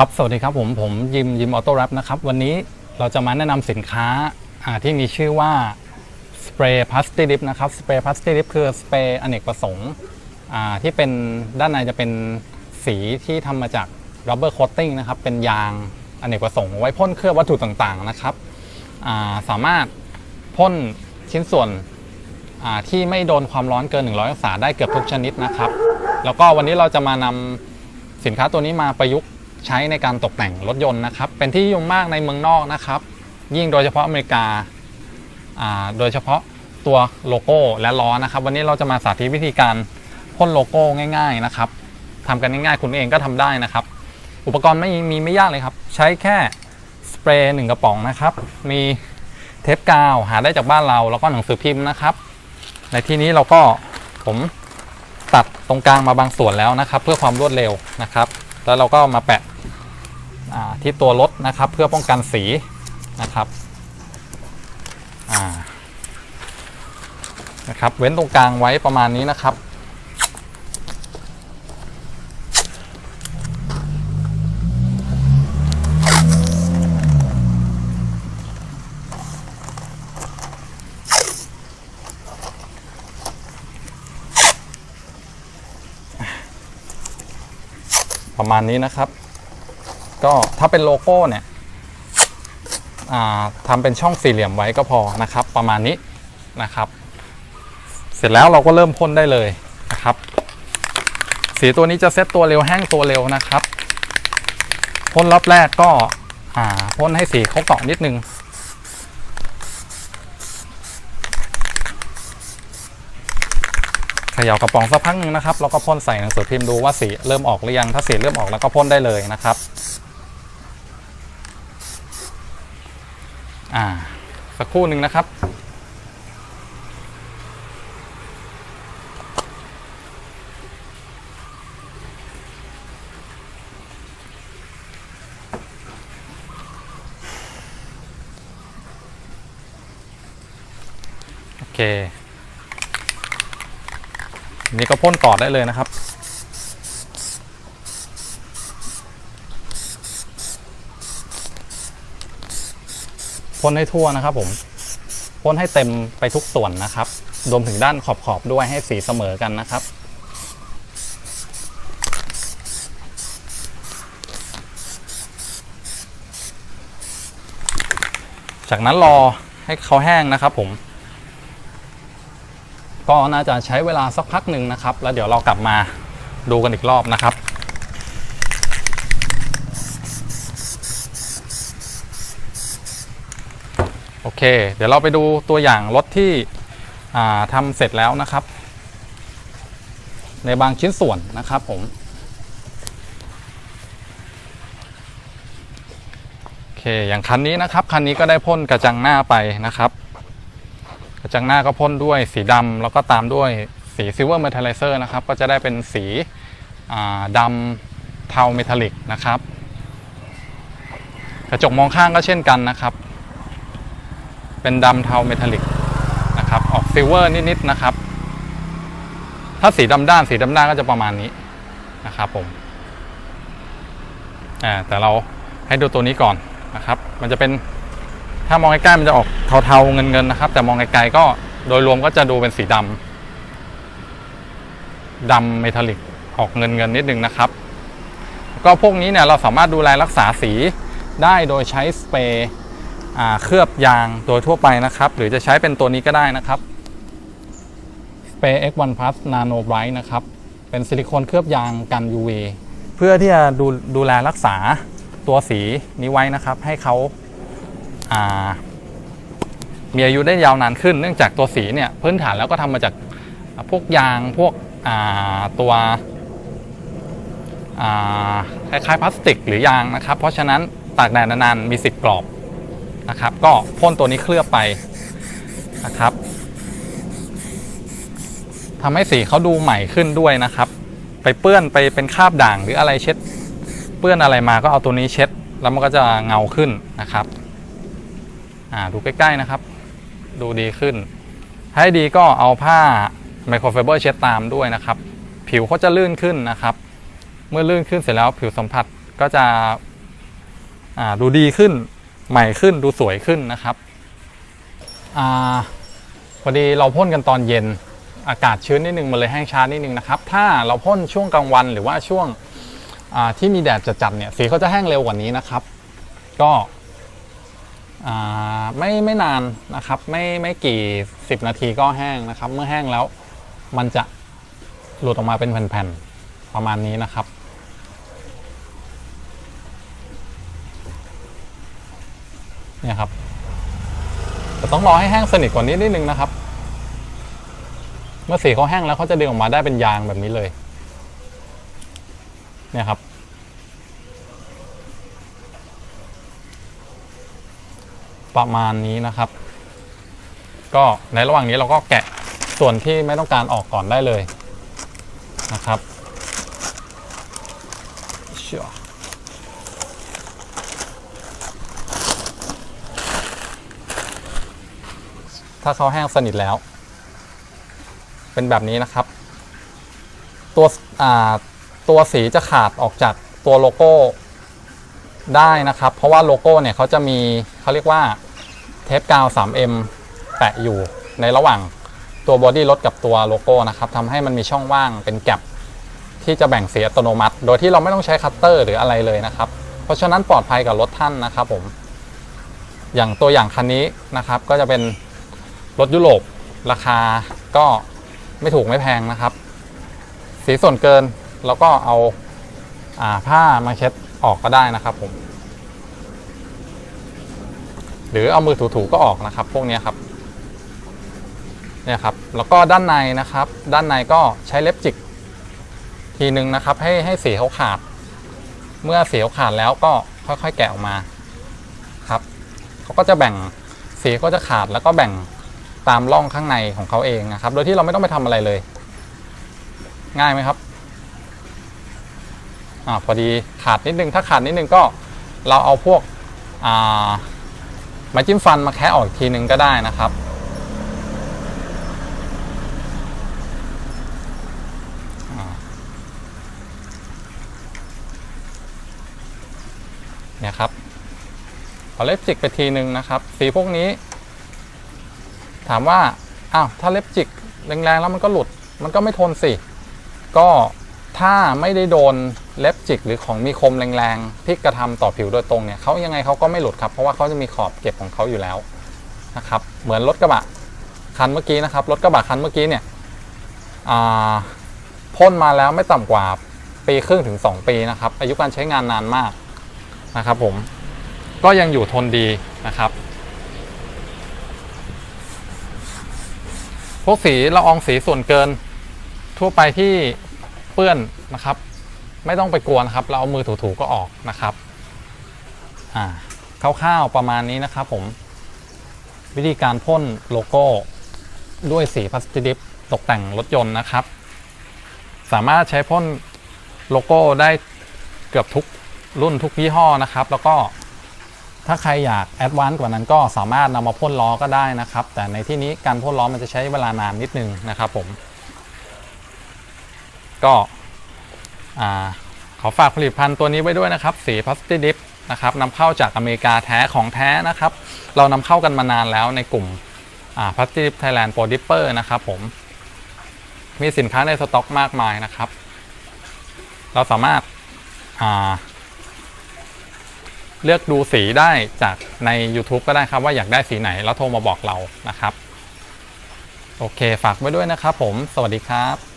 ครับ สวัสดีครับผมผมยิมยิมออโต้แรปนะครับ วันนี้เราจะมาแนะนำสินค้าที่มีชื่อว่าสเปรย์พลาสติดิฟนะครับสเปรย์พลาสติดิฟคือสเปรย์อเนกประสงค์ที่เป็นด้านในจะเป็นสีที่ทำมาจาก rubber coating นะครับ เป็นยางอเนกประสงค์ไว้พ่นเคลือบวัตถุต่างๆนะครับาสามารถพ่นชิ้นส่วนที่ไม่โดนความร้อนเกิน 100 องศาได้เกือบทุกชนิดนะครับ แล้วก็วันนี้เราจะมานำสินค้าตัวนี้มาประยุกต์ ใช้ในการตกแต่งรถยนต์นะครับ เป็นที่นิยมมากในเมืองนอกนะครับ ยิ่งโดยเฉพาะอเมริกา โดยเฉพาะตัวโลโก้และล้อนะครับ วันนี้เราจะมาสาธิตวิธีการพ่นโลโก้ง่าย ๆนะครับทำกันง่ายๆ คุณเองก็ทำได้นะครับ อุปกรณ์ไม่มีไม่ยากเลยครับ ใช้แค่สเปรย์หนึ่งกระป๋องนะครับ มีเทปกาวหาได้จากบ้านเราแล้วก็หนังสือพิมพ์นะครับ ในที่นี้เราก็ผมตัดตรงกลางมาบางส่วนแล้วนะครับ เพื่อความรวดเร็วนะครับ แล้วเราก็มาแปะที่ตัวรถนะครับเพื่อป้องกันสีนะครับนะครับ เว้นตรงกลางไว้ประมาณนี้นะครับ ประมาณนี้นะครับ ก็ถ้าเป็นโลโก้เนี่ยทำเป็นช่องสี่เหลี่ยมไว้ก็พอนะครับ ประมาณนี้นะครับ เสร็จแล้วเราก็เริ่มพ่นได้เลยนะครับ สีตัวนี้จะเซตตัวเร็วแห้งตัวเร็วนะครับพ่นรอบแรกก็พ่นให้สีเขาเกาะนิดนึง ขย่ากระป๋องสักพักหนึ่งนะครับแล้วก็พ่นใส่หนังสือพิมพ์ดูว่าสีเริ่มออกหรือยังถ้าสีเริ่มออกแล้วก็พ่นได้เลยนะครับอ่าสักครู่หนึ่งนะครับ โอเค นี่ก็พ่นต่อได้เลยนะครับ พ่นให้ทั่วนะครับผมพ่นให้เต็มไปทุกส่วนนะครับ รวมถึงด้านขอบๆด้วยให้สีเสมอกันนะครับจากนั้นรอให้เขาแห้งนะครับผม ก็น่าจะใช้เวลาสักพักหนึ่งนะครับ แล้วเดี๋ยวเรากลับมาดูกันอีกรอบนะครับโอเค เดี๋ยวเราไปดูตัวอย่างรถที่ทำเสร็จแล้วนะครับ ในบางชิ้นส่วนนะครับผมโอเคอย่างคันนี้นะครับ คันนี้ก็ได้พ่นกระจังหน้าไปนะครับ กระจังหน้าก็พ่นด้วยสีดำแล้วก็ตามด้วยสีซิลเวอร์เมทัลไลเซอร์นะครับ ก็จะได้เป็นสีอ่าดำเทาเมทัลลิกนะครับ กระจกมองข้างก็เช่นกันนะครับ เป็นดำเทาเมทัลลิกนะครับ ออกซิลเวอร์นิดๆนะครับ ถ้าสีดำด้านสีดำด้านก็จะประมาณนี้นะครับผมแต่เราให้ดูตัวนี้ก่อนนะครับ มันจะเป็น ถ้ามองใกล้ๆมันจะออกเทาๆเงินๆนะครับ แต่มองไกลๆก็โดยรวมก็จะดูเป็นสีดำดำเมทัลลิกออกเงินๆนิดนึงนะครับก็พวกนี้เนี่ยเราสามารถดูแลรักษาสีได้โดยใช้สเปรย์เคลือบยางโดยทั่วไปนะครับ หรือจะใช้เป็นตัวนี้ก็ได้นะครับสเปรย์ X1 Plus Nano Bright นะครับ เป็นซิลิโคนเคลือบยางกัน UV เพื่อที่จะดูดูแลรักษาตัวสีนี้ไว้นะครับ ให้เขา มีอายุได้ยาวนานขึ้น เนื่องจากตัวสีเนี่ยพื้นฐานแล้วก็ทำมาจากพวกยางพวกตัวคล้ายๆพลาสติกหรือยางนะครับ เพราะฉะนั้นตากแดดนานๆมีสิทธิ์กรอบนะครับ ก็พ่นตัวนี้เคลือบไปนะครับทำให้สีเขาดูใหม่ขึ้นด้วยนะครับ ไปเปื้อนไปเป็นคราบด่างหรืออะไรเช็ด เปื้อนอะไรมาก็เอาตัวนี้เช็ด แล้วมันก็จะเงาขึ้นนะครับ อ่าดูใกล้ๆนะครับ ดูดีขึ้น ให้ดีก็เอาผ้าไมโครไฟเบอร์เช็ดตามด้วยนะครับ ผิวเขาจะลื่นขึ้นนะครับ เมื่อลื่นขึ้นเสร็จแล้วผิวสัมผัสก็จะอ่าดูดีขึ้นใหม่ขึ้นดูสวยขึ้นนะครับอ่าพอดีเราพ่นกันตอนเย็นอากาศชื้นนิดนึงมันเลยแห้งช้านิดนึงนะครับ ถ้าเราพ่นช่วงกลางวันหรือว่าช่วงที่มีแดดจัดๆเนี่ยสีเขาจะแห้งเร็วกว่านี้นะครับ ก็ ไม่ไม่นานนะครับไม่ไม่กี่ 10 นาทีก็แห้งนะครับ เมื่อแห้งแล้วมันจะหลุดออกมาเป็นแผ่นๆประมาณนี้นะครับ เนี่ยครับแต่ต้องรอให้แห้งสนิทกว่านี้นิดนึงนะครับ เมื่อสีเขาแห้งแล้วเขาจะดึงออกมาได้เป็นยางแบบนี้เลย เนี่ยครับ ประมาณนี้นะครับ ก็ในระหว่างนี้เราก็แกะส่วนที่ไม่ต้องการออกก่อนได้เลยนะครับถ้าเขาแห้งสนิทแล้ว เป็นแบบนี้นะครับ ตัวอ่าตัวสีจะขาดออกจากตัวโลโก้ได้นะครับ เพราะว่าโลโก้เนี่ยเขาจะมีเขาเรียกว่า เทปกาว 3M แปะอยู่ในระหว่างตัวบอดี้รถกับตัวโลโก้นะครับทำให้มันมีช่องว่างเป็นแกลบที่จะแบ่งสีอัตโนมัติ โดยที่เราไม่ต้องใช้คัตเตอร์หรืออะไรเลยนะครับ เพราะฉะนั้นปลอดภัยกับรถท่านนะครับผม อย่างตัวอย่างคันนี้นะครับ ก็จะเป็นรถยุโรปราคาก็ไม่ถูกไม่แพงนะครับ สีส่วนเกินเราก็เอาอาผ้ามาเช็ดออกก็ได้นะครับผม หรือเอามือถูๆก็ออกนะครับ พวกนี้ครับเนี่ยครับแล้วก็ด้านในนะครับ ด้านในก็ใช้เล็บจิก ทีหนึ่งนะครับ ให้ให้สีเขาขาด เมื่อสีเขาขาดแล้วก็ค่อยๆ แกะออกมาครับเขาก็จะแบ่งสีก็จะขาดแล้วก็แบ่งตามร่องข้างในของเขาเองนะครับ โดยที่เราไม่ต้องไปทำอะไรเลย ง่ายไหมครับอ่าพอดีขาดนิดนึงถ้าขาดนิดนึงก็เราเอาพวกอ่า ไม้จิ้มฟันมาแคะออกอีกทีนึงก็ได้นะครับ เนี่ยครับเอาเล็บจิกไปทีนึงนะครับ สีพวกนี้ ถามว่า อ้าว ถ้าเล็บจิกแรงๆแล้วมันก็หลุด มันก็ไม่ทนสิ ก็ถ้าไม่ได้โดน เล็บจิกหรือของมีคมแรงๆที่กระทำต่อผิวโดยตรงเนี่ยเขายังไงเขาก็ไม่หลุดครับเพราะว่าเขาจะมีขอบเก็บของเขาอยู่แล้วนะครับเหมือนรถกระบะคันเมื่อกี้นะครับรถกระบะคันเมื่อกี้เนี่ยพ่นมาแล้วไม่ต่ำกว่าปีครึ่งถึง 2 ปีนะครับอายุการใช้งานนานมากนะครับผมก็ยังอยู่ทนดีนะครับพวกสีละอองสีส่วนเกินทั่วไปที่เปื้อนนะครับ ไม่ต้องไปกลัวนะครับ เราเอามือถูๆก็ออกนะครับอ่าคร่าวๆประมาณนี้นะครับผมวิธีการพ่นโลโก้ด้วยสีพลาสติดิฟตกแต่งรถยนต์นะครับ สามารถใช้พ่นโลโก้ได้เกือบทุกรุ่นทุกยี่ห้อนะครับ แล้วก็ถ้าใครอยากแอดวานซ์กว่านั้นก็สามารถนำมาพ่นล้อก็ได้นะครับ แต่ในที่นี้การพ่นล้อมันจะใช้เวลานานนิดนึงนะครับผม ก็ อ่าขอฝากผลิตภัณฑ์ตัวนี้ไว้ด้วยนะครับ สีพลาสติดิฟนะครับนำเข้าจากอเมริกาแท้ของแท้นะครับ เรานำเข้ากันมานานแล้วในกลุ่มพลาสติดิฟไทยแลนด์โปรดิปเปอร์นะครับผม มีสินค้าในสต็อกมากมายนะครับ เราสามารถาเลือกดูสีได้จากใน YouTube ก็ได้ครับว่าอยากได้สีไหนแล้วโทรมาบอกเรานะครับ โอเคฝากไว้ด้วยนะครับผม สวัสดีครับ